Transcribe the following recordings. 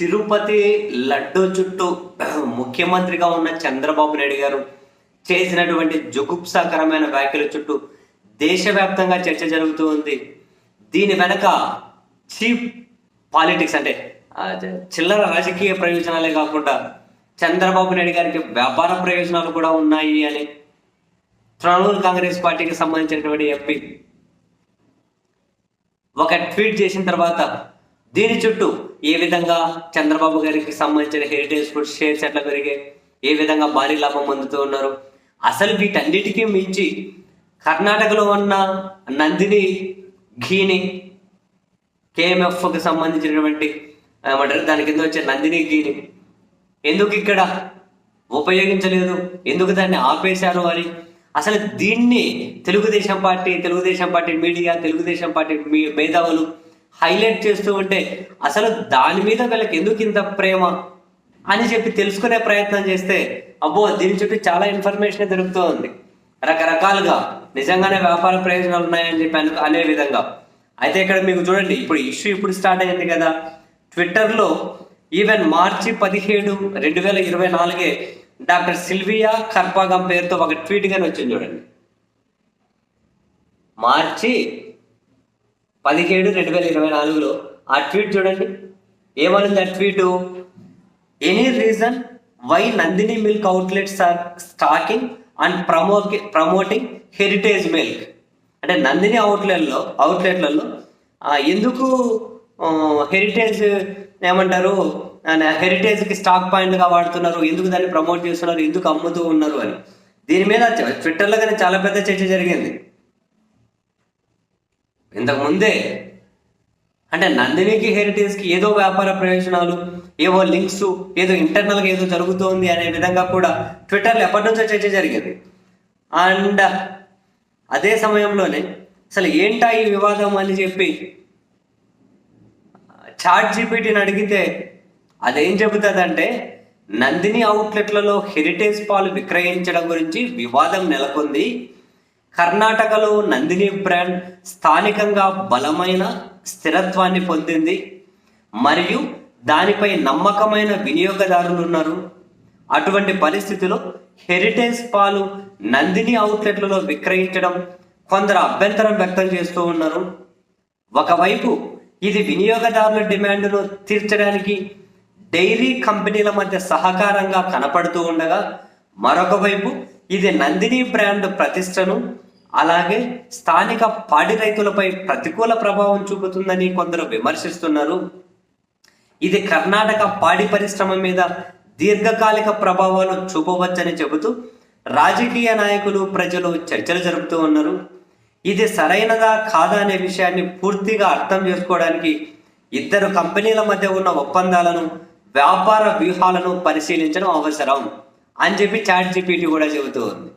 తిరుపతి లడ్డు చుట్టూ ముఖ్యమంత్రిగా ఉన్న చంద్రబాబు నాయుడు గారు చేసినటువంటి జుగుప్సాకరమైన వ్యాఖ్యల చుట్టూ దేశవ్యాప్తంగా చర్చ జరుగుతూ ఉంది. దీని వెనక చీప్ పాలిటిక్స్ అంటే చిల్లర రాజకీయ ప్రయోజనాలే కాకుండా చంద్రబాబు నాయుడు గారికి వ్యాపార ప్రయోజనాలు కూడా ఉన్నాయి అని తృణమూల్ కాంగ్రెస్ పార్టీకి సంబంధించినటువంటి ఎంపీ ఒక ట్వీట్ చేసిన తర్వాత దీని చుట్టూ ఏ విధంగా చంద్రబాబు గారికి సంబంధించిన హెరిటేజ్ ఫుడ్ షేర్స్ ఎట్లా పెరిగాయి? ఏ విధంగా భారీ లాభం పొందుతూ ఉన్నారు? అసలు వీటన్నిటికీ మించి కర్ణాటకలో ఉన్న నందిని ఘీని కేఎంఎఫ్కి సంబంధించినటువంటి ఏమంటారు? దాని కింద వచ్చే నందిని ఘీని. ఎందుకు ఇక్కడ ఉపయోగించలేదు? ఎందుకు దాన్ని ఆపేశారు అని? అసలు దీన్ని Telugu Desam party Telugu Desam party media Telugu Desam party మీ- మేధావులు హైలైట్ చేస్తూ ఉంటే అసలు దాని మీద వీళ్ళకి ఎందుకు ఇంత ప్రేమ అని చెప్పి తెలుసుకునే ప్రయత్నం చేస్తే అబ్బో దీని చుట్టూ చాలా ఇన్ఫర్మేషన్ దొరుకుతూ ఉంది రకరకాలుగా నిజంగానే వ్యాపార ప్రయోజనాలు ఉన్నాయని చెప్పి అను అనే విధంగా. అయితే ఇక్కడ మీకు చూడండి ఇప్పుడు ఇష్యూ ఇప్పుడు స్టార్ట్ అయింది కదా. ట్విట్టర్లో ఈవెన్ మార్చి పదిహేడు రెండు వేల ఇరవై నాలుగే డాక్టర్ సిల్వియా కర్పాగం పేరుతో ఒక ట్వీట్ గాని వచ్చింది చూడండి. మార్చి పదిహేడు రెండు వేల ఇరవై నాలుగులో ఆ ట్వీట్ చూడండి. ఏమనుంది ఆ tweet? Any reason why Nandini milk outlets are stocking and promo promoting Heritage milk అంటే నందిని అవుట్లెట్లో అవుట్లెట్లలో ఎందుకు హెరిటేజ్ ఏమంటారు? హెరిటేజ్కి స్టాక్ పాయింట్గా వాడుతున్నారు ఎందుకు దాన్ని ప్రమోట్ చేస్తున్నారు ఎందుకు అమ్ముతూ ఉన్నారు అని. దీని మీద ట్విట్టర్లో కానీ చాలా పెద్ద చర్చ జరిగింది. ఇంతకుముందే అంటే నందినికి హెరిటేజ్కి ఏదో వ్యాపార ప్రయోజనాలు ఏవో లింక్స్ ఏదో ఇంటర్నల్గా ఏదో జరుగుతోంది అనే విధంగా కూడా ట్విట్టర్లో ఎప్పటి నుంచో చర్చ జరిగింది. అండ్ అదే సమయంలోనే అసలు ఏంటా ఈ వివాదం అని చెప్పి చాట్ జీపీటీని అడిగితే అదేం చెబుతుందంటే నందిని అవుట్లెట్లలో హెరిటేజ్ పాలు విక్రయించడం గురించి వివాదం నెలకొంది కర్ణాటకలో నందిని బ్రాండ్ స్థానికంగా బలమైన స్థిరత్వాన్ని పొందింది. మరియు దానిపై నమ్మకమైన వినియోగదారులు ఉన్నారు. అటువంటి పరిస్థితిలో హెరిటేజ్ పాలు నందిని అవుట్లెట్లలో విక్రయించడం కొందరు అభ్యంతరం వ్యక్తం చేస్తూ ఉన్నారు. ఒకవైపు ఇది వినియోగదారుల డిమాండ్ను తీర్చడానికి డైరీ కంపెనీల మధ్య సహకారంగా కనపడుతూ ఉండగా మరొక వైపు ఇది నందిని బ్రాండ్ ప్రతిష్టను అలాగే స్థానిక పాడి రైతులపై ప్రతికూల ప్రభావం చూపుతుందని కొందరు విమర్శిస్తున్నారు. ఇది కర్ణాటక పాడి పరిశ్రమ మీద దీర్ఘకాలిక ప్రభావాలు చూపవచ్చని చెబుతూ రాజకీయ నాయకులు ప్రజలు చర్చలు జరుపుతూ ఉన్నారు. ఇది సరైనదా కాదా అనే విషయాన్ని పూర్తిగా అర్థం చేసుకోవడానికి ఇద్దరు కంపెనీల మధ్య ఉన్న ఒప్పందాలను వ్యాపార వ్యూహాలను పరిశీలించడం అవసరం. అని చెప్పి చాట్ జీపీటీ కూడా చెబుతూ ఉంది.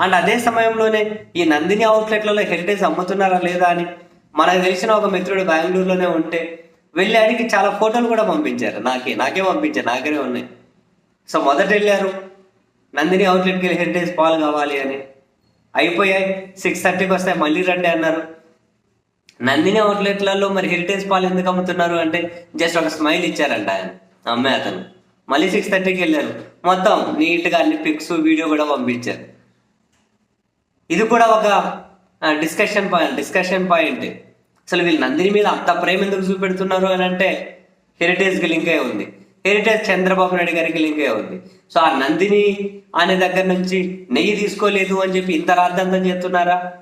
అండ్ అదే సమయంలోనే ఈ నందిని అవుట్లెట్లలో హెరిటేజ్ అమ్ముతున్నారా లేదా అని మనకు తెలిసిన ఒక మిత్రుడు బెంగళూరులోనే ఉంటే వెళ్ళి అడిగి చాలా ఫోటోలు కూడా పంపించారు. నాకే నాకే పంపించారు. నాకనే ఉన్నాయి. సో మొదట వెళ్ళారు. నందిని అవుట్లెట్కి వెళ్ళి హెరిటేజ్ పాలు కావాలి అని. అయిపోయాయి. సిక్స్ థర్టీకి వస్తాయి. మళ్ళీ రండి అన్నారు. నందిని అవుట్లెట్లలో మరి హెరిటేజ్ పాలు ఎందుకు అమ్ముతున్నారు అంటే జస్ట్ ఒక స్మైల్ ఇచ్చారంట ఆయన. అమ్మే అతను. మళ్ళీ సిక్స్ థర్టీకి వెళ్ళారు. మొత్తం నీట్గా అన్ని పిక్స్ వీడియో కూడా పంపించారు. ఇది కూడా ఒక డిస్కషన్ పాయింట్ డిస్కషన్ పాయింట్ అసలు వీళ్ళు నందిని మీద అంత ప్రేమ ఎందుకు చూపెడుతున్నారు అని అంటే హెరిటేజ్కి లింక్ అయి ఉంది. హెరిటేజ్ చంద్రబాబు నాయుడు గారికి లింక్ అయి ఉంది. సో ఆ నందిని అనే దగ్గర నుంచి నెయ్యి తీసుకోలేదు అని చెప్పి ఇంత రాద్ధాంతం చేస్తున్నారా?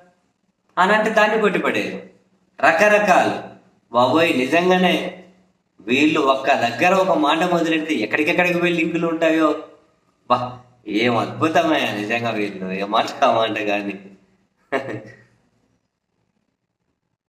అని అంటే దాన్ని కొట్టిపడేది. రకరకాలు. బాబోయ్ నిజంగానే వీళ్ళు ఒక్క దగ్గర ఒక మాట మొదలెడితే ఎక్కడికెక్కడికి వెళ్ళి లింకులు ఉంటాయో? బా ఏం అద్భుతమయ్యా నిజంగా వీళ్ళు ఏ మాట మాట కానీ